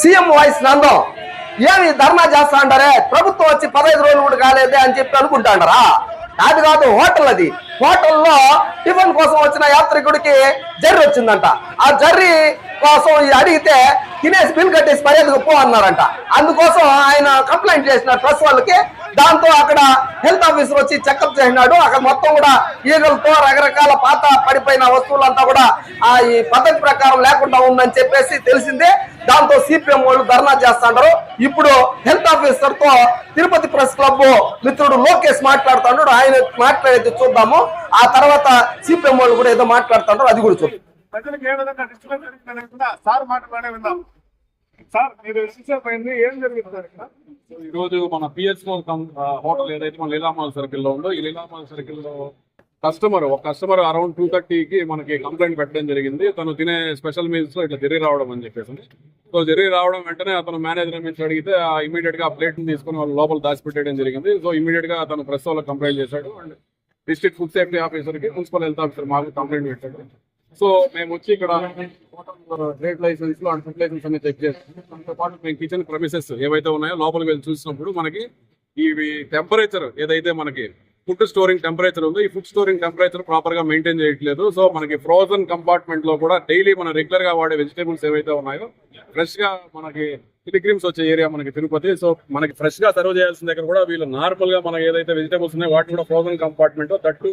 CM voice Nandam ఏమి ధర్నా చేస్తా అంటారే ప్రభుత్వం వచ్చి పదహైదు రోజులు కూడా కాలేదే అని చెప్పి అనుకుంటాండరా? అది కాదు హోటల్ అది హోటల్లో టిఫిన్ కోసం వచ్చిన యాత్రికుడికి జర్రి వచ్చిందంట. ఆ జర్రి కోసం ఇది అడిగితే తినేసి బిల్ కట్టేసి మర్యాదకు పో అన్నారంట. అందుకోసం ఆయన కంప్లైంట్ చేసిన ప్రెస్ వాళ్ళకి దాంతో అక్కడ హెల్త్ ఆఫీసర్ వచ్చి చెకప్ చేసినాడు. అక్కడ మొత్తం కూడా ఈగలతో రకరకాల పాత పడిపోయిన వస్తువులంతా కూడా ఆ ఈ పద్ధతి ప్రకారం లేకుండా ఉందని చెప్పేసి తెలిసిందే. దాంతో సిపిఎం వాళ్ళు ధర్నా చేస్తాంటారు ఇప్పుడు హెల్త్ ఆఫీసర్తో తిరుపతి ప్రెస్ క్లబ్ మిత్రుడు లోకేష్ మాట్లాడుతున్నాడు ఆయన మాట్లాడేది చూద్దాము. ఆ తర్వాత సిపిఎం వాళ్ళు కూడా ఏదో మాట్లాడుతుంటారు అది కూడా చూద్దాం. ప్రజలకు ఏ విధంగా డిస్టర్బెన్స్ జరిగిందనే విందా సార్ మాటలోనే విన్నాం. సార్ మీరు పోయింది ఏం జరిగింది సార్ ఇక్కడ? ఈ రోజు మన పిఎస్ హోటల్ ఏదైతే మన లీలామాల్ సర్కిల్లో ఉందో ఈ లీలామాల్ సర్కిల్లో కస్టమర్ ఒక కస్టమర్ అరౌండ్ టూ థర్టీకి మనకి కంప్లైంట్ పెట్టడం జరిగింది. తను తినే స్పెషల్ మీల్స్లో ఇట్లా జరిగి రావడం అని చెప్పేసి సో జరిగి రావడం వెంటనే అతను మేనేజర్ నుంచి అడిగితే ఇమీడియట్గా ప్లేట్ తీసుకుని వాళ్ళు లోపల దాచిపెట్టడం జరిగింది. సో ఇమీడియట్గా అతను ప్రెస్ వాళ్ళకి కంప్లైంట్ చేశాడు. అండ్ డిస్ట్రిక్ట్ ఫుడ్ సేఫ్టీ ఆఫీసర్కి మున్సిపల్ హెల్త్ ఆఫీసర్ మాకు కంప్లైంట్ పెట్టాడు. సో మేము వచ్చి ఇక్కడ ట్రేడ్ లైసెన్స్లో అండ్ ఫుడ్ లైసెన్స్ అన్ని చెక్ చేస్తాం. దాంతో పాటు మేము కిచెన్ ప్రమిసెస్ ఏవైతే ఉన్నాయో లోపలికి వెళ్ళి చూసినప్పుడు మనకి ఇవి టెంపరేచర్ ఏదైతే మనకి ఫుడ్ స్టోరింగ్ టెంపరేచర్ ఉందో ఈ ఫుడ్ స్టోరింగ్ టెంపరేచర్ ప్రాపర్గా మెయింటైన్ చేయట్లేదు. సో మనకి ఫ్రోజన్ కంపార్ట్మెంట్లో కూడా డైలీ మనం రెగ్యులర్గా వాడే వెజిటేబుల్స్ ఏవైతే ఉన్నాయో ఫ్రెష్గా మనకి పిలిగ్రిమ్స్ వచ్చే ఏరియా మనకి తిరుపతి. సో మనకి ఫ్రెష్గా సర్వ్ చేయాల్సిన దగ్గర కూడా వీళ్ళు నార్మల్గా మనకి ఏదైతే వెజిటేబుల్స్ ఉన్నాయో వాటిని కూడా ఫ్రోజన్ కంపార్ట్మెంట్ దట్టు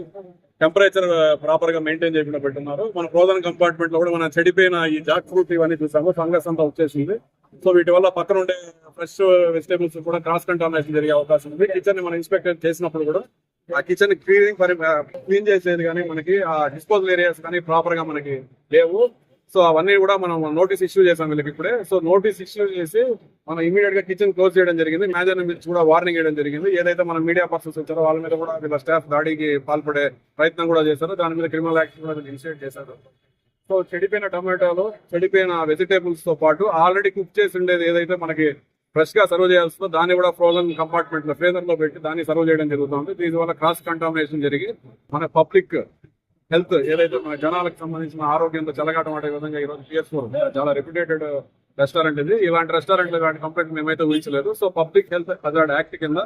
టెంపరేచర్ ప్రాపర్గా మెయింటైన్ చేయకుండా పెట్టున్నారు. మన ఫ్రోజన్ కంపార్ట్మెంట్లో కూడా మనం చెడిపోయిన ఈ జాక్ ఫ్రూట్ ఇవన్నీ చూసాము. ఫంగస్ అంతా వచ్చేసింది. సో వీటి వల్ల పక్కన ఉండే ఫ్రెష్ వెజిటేబుల్స్ uh, కూడా క్రాస్ కంటామినేషన్ జరిగే అవకాశం ఉంది. కిచెన్ మనం ఇన్స్పెక్టర్ చేసినప్పుడు కూడా ఆ కిచెన్ క్లీనింగ్ క్లీన్ చేసేది కానీ మనకి ఆ డిస్పోజల్ ఏరియాస్ కానీ ప్రాపర్గా మనకి లేవు. సో అవన్నీ కూడా మనం నోటీస్ ఇష్యూ చేసాం వీళ్ళకి ఇప్పుడే. సో నోటీస్ ఇష్యూ చేసి మనం ఇమీడియట్గా కిచెన్ క్లోజ్ చేయడం జరిగింది. మేనేజర్ నుంచి కూడా వార్నింగ్ చేయడం జరిగింది. ఏదైతే మన మీడియా పర్సన్స్ వచ్చారో వాళ్ళ మీద కూడా వీళ్ళ స్టాఫ్ దాడికి పాల్పడే ప్రయత్నం కూడా చేశారు. దాని మీద క్రిమినల్ యాక్షన్ కూడా ఇనిషియేట్ చేశారు. సో చెడిపోయిన టమాటాలు చెడిపోయిన వెజిటేబుల్స్తో పాటు ఆల్రెడీ కుక్ చేసి ఉండేది ఏదైతే మనకి ఫ్రెష్గా సర్వ్ చేయాల్సిందో దాన్ని కూడా ఫ్రోజన్ కంపార్ట్మెంట్లో ఫ్రీజర్లో పెట్టి దాన్ని సర్వ్ చేయడం జరుగుతుంది. దీని వల్ల క్రాస్ కంటామినేషన్ జరిగి మన పబ్లిక్ హెల్త్ ఏదైతే మన జనాలకు సంబంధించిన ఆరోగ్యంతో చెలగాటం అనే విధంగా ఈ రోజు పిఎస్ ఫోర్ చాలా రెప్యుటేటెడ్ రెస్టారెంట్ ఇది. ఇలాంటి రెస్టారెంట్ ఇలాంటి కంప్లైంట్ మేమైతే ఊహించలేదు. So public health hazard act కింద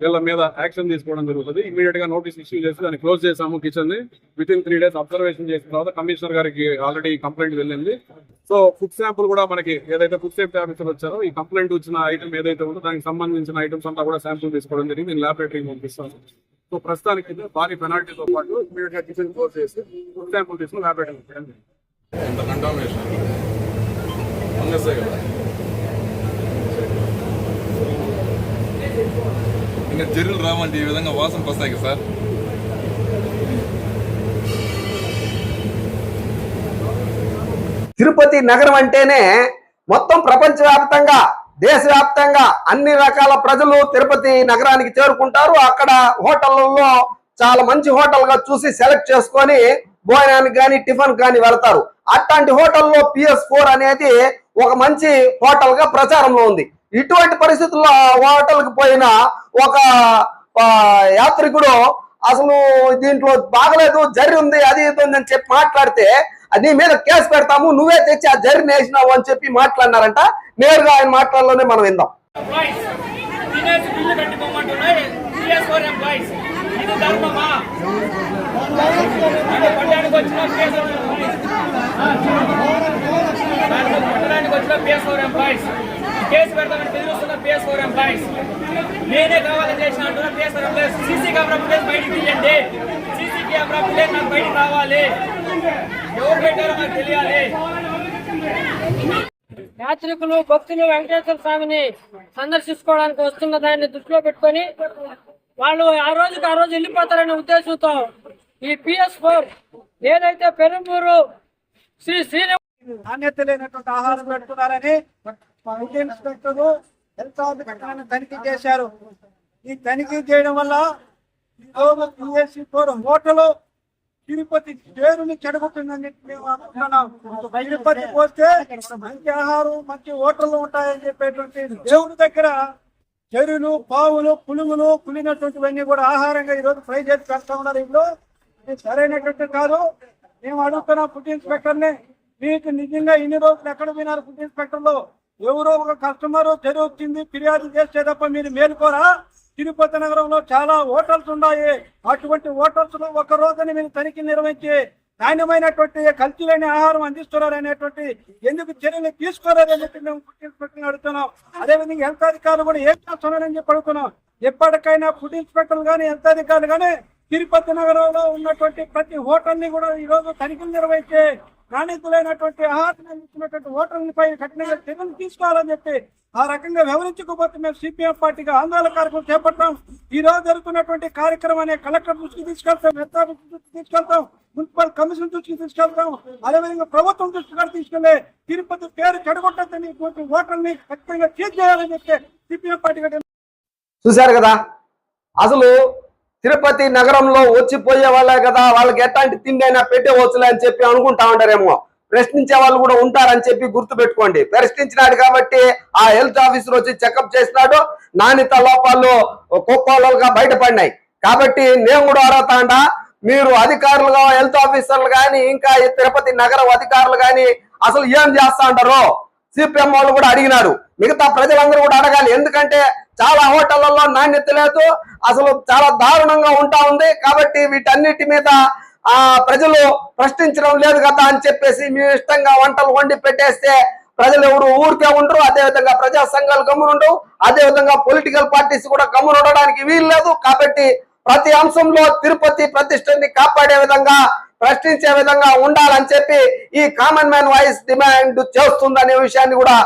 వీళ్ళ మీద యాక్షన్ తీసుకోవడం జరుగుతుంది. ఇమీడియట్గా నోటీస్ ఇష్యూ చేసి దాన్ని క్లోజ్ చేసాము కిచెన్ని. With in three days observation చేసిన తర్వాత కమిషనర్ గారికి ఆల్రెడీ కంప్లైంట్ వెళ్ళింది. సో ఫుడ్ శాంపుల్ కూడా మనకి ఏదైతే ఫుడ్ సేఫ్టీ ఆఫీసర్ వచ్చారో ఈ కంప్లైంట్ వచ్చిన ఐటమ్ ఏదైతే ఉందో దానికి సంబంధించిన ఐటమ్స్ అంతా కూడా శాంపుల్ తీసుకోవడం జరిగింది. నేను ల్యాబొరేటరీకి పంపిస్తాను. సో ప్రస్తుతానికి అయితే భారీ పెనాల్టీతో పాటు ఇమీడియట్గా కిచెన్ క్లోజ్ చేసి ఫుడ్ శాంపుల్ తీసుకుని కదా. ఇంకా జర్రులు రావంటే ఈ విధంగా వాసనకు వస్తాయి కదా సార్. తిరుపతి నగరం అంటేనే మొత్తం ప్రపంచవ్యాప్తంగా దేశవ్యాప్తంగా అన్ని రకాల ప్రజలు తిరుపతి నగరానికి చేరుకుంటారు. అక్కడ హోటళ్ళలో చాలా మంచి హోటల్గా చూసి సెలెక్ట్ చేసుకొని భోజనానికి కానీ టిఫిన్ కానీ వెళతారు. అట్లాంటి హోటల్లో పిఎస్ ఫోర్ అనేది ఒక మంచి హోటల్గా ప్రచారంలో ఉంది. ఇటువంటి పరిస్థితుల్లో హోటల్కి హోటల్కి పోయిన ఒక యాత్రికుడు అసలు దీంట్లో బాగలేదు జరి ఉంది అది ఇది ఉంది అని చెప్పి మాట్లాడితే అది మీద కేసు పెడతాము నువ్వే తెచ్చి ఆ జరి నేసినావు అని చెప్పి మాట్లాడినారంట. నేరుగా ఆయన మాటల్లోనే మనం విందాం. వచ్చిన వచ్చిన కేసు పెడతామని బెదిరిస్తున్న పిఎస్ఓర్ ఎంప్లాయీస్ నేనే కావాలని చేసిన అంటున్న పిఎస్ఓర్ ఎంప్లాయీస్ సీసీ కెమెరా ఫుటేజ్ బయటికి తీయండి. సీసీ కెమెరా ఫుటేజ్ నాకు బయటికి రావాలి. ఎవరు పెట్టారో నాకు తెలియాలి. యాత్రికులు భక్తులు వెంకటేశ్వర స్వామిని సందర్శించుకోవడానికి వస్తున్న దాన్ని దృష్టిలో పెట్టుకొని వాళ్ళు ఆ రోజుకి ఆ రోజు వెళ్ళిపోతారనే ఉద్దేశంతో ఈ పిఎస్ ఫోర్ ఏదైతే పెరుంబూరు శ్రీ శ్రీని నాణ్యత లేనటువంటి ఆహారం పెడుతున్నారని ఫుడ్ ఇన్స్పెక్టర్ హెల్త్ ఆఫీసర్ తనిఖీ చేశారు. ఈ తనిఖీ చేయడం వల్ల ఈరోజు పిఎస్సి ఫోర్ హోటల్ తిరుపతి పేరుని చెడగొట్టిందని మేము అనుకుంటున్నాం తిరుపతి పోతే మంచి ఆహారం మంచి హోటళ్ళు ఉంటాయని చెప్పేటువంటి దేవుడి దగ్గర చెరువులు పావులు పులుగులు పులినటువంటివన్నీ కూడా ఆహారంగా ఈరోజు ఫ్రై చేసి పెడతా ఉన్నారు ఇంట్లో. ఇది సరైనటువంటి కాదు. మేము అడుగుతున్నాం ఫుడ్ ఇన్స్పెక్టర్ని మీకు నిజంగా ఇన్ని రోజులు ఎక్కడ పోయినారు ఫుడ్ ఇన్స్పెక్టర్లో ఎవరో ఒక కస్టమర్ చెరువు వచ్చింది ఫిర్యాదు చేస్తే తప్ప మీరు మేలుకోరా? తిరుపతి నగరంలో చాలా హోటల్స్ ఉన్నాయి. అటువంటి హోటల్స్లో ఒక రోజుని మీరు తనిఖీ నిర్వహించి నాణ్యమైనటువంటి కల్తీ లేని ఆహారం అందిస్తున్నారు అనేటువంటి ఎందుకు చర్యలు తీసుకోలేదని చెప్పి మేము ఫుడ్ అడుగుతున్నాం. అదేవిధంగా హెల్త్ అధికారులు కూడా ఏం చేస్తున్నారని చెప్పి అడుగుతున్నాం. ఎప్పటికైనా ఫుడ్ ఇన్స్పెక్టర్లు కానీ హెల్త్ అధికారులు కానీ తిరుపతి నగరంలో ఉన్నటువంటి ప్రతి హోటల్ని కూడా ఈ రోజు తనిఖీలు నిర్వహించి నాణ్యతలైనటువంటి ఆహారం ఇచ్చినటువంటి హోటల్ పై కఠినంగా చర్యలు తీసుకోవాలని చెప్పి ఆ రకంగా వివరించకపోతే మేము సిపిఎం పార్టీగా ఆందోళన కార్యక్రమం చేపట్టాం. ఈ రోజు జరుగుతున్నటువంటి కార్యక్రమాన్ని కలెక్టర్ దృష్టికి తీసుకెళ్తాం హెల్త్ దృష్టికి తీసుకెళ్తాం మున్సిపల్ కమిషన్ దృష్టికి తీసుకెళ్తాం. అదేవిధంగా ప్రభుత్వం దృష్టి కూడా తీసుకెళ్ళి తిరుపతి పేరు చెడగొట్టద్దని ఓటర్ని ఖచ్చితంగా చీజ్ చేయాలని చెప్పి సిపిఎం పార్టీగా చూశారు కదా? అసలు తిరుపతి నగరంలో వచ్చిపోయే వాళ్ళే కదా వాళ్ళకి ఎట్లాంటి తిండి అయినా పెట్టేవచ్చులే అని చెప్పి అనుకుంటా ఉంటారేమో. ప్రశ్నించే వాళ్ళు కూడా ఉంటారని చెప్పి గుర్తు పెట్టుకోండి ప్రశ్నించినాడు కాబట్టి ఆ హెల్త్ ఆఫీసర్ వచ్చి చెకప్ చేసినాడు. నాణ్యత లోపాలు కుప్పలుగా బయటపడినాయి. కాబట్టి నేను కూడా అడుగుతాండా మీరు అధికారులుగా హెల్త్ ఆఫీసర్లు కానీ ఇంకా తిరుపతి నగరం అధికారులు కానీ అసలు ఏం చేస్తా అంటారు సిపిఎం వాళ్ళు కూడా అడిగినారు. మిగతా ప్రజలందరూ కూడా అడగాలి. ఎందుకంటే చాలా హోటళ్ళలో నాణ్యత లేదు అసలు చాలా దారుణంగా ఉంటా ఉంది. కాబట్టి వీటన్నిటి మీద ఆ ప్రజలు ప్రశ్నించడం లేదు కదా అని చెప్పేసి మీ ఇష్టంగా వంటలు వండి పెట్టేస్తే ప్రజలు ఎవరు ఊరికే ఉండరు. అదే విధంగా ప్రజా సంఘాలు గమ్మునుండవు. అదే విధంగా పొలిటికల్ పార్టీస్ కూడా గమ్మునుండడానికి వీలు లేదు. కాబట్టి ప్రతి అంశంలో తిరుపతి ప్రతిష్టని కాపాడే విధంగా ప్రశ్నించే విధంగా ఉండాలని చెప్పి ఈ కామన్ మ్యాన్ వాయిస్ డిమాండ్ చేస్తుందనే విషయాన్ని కూడా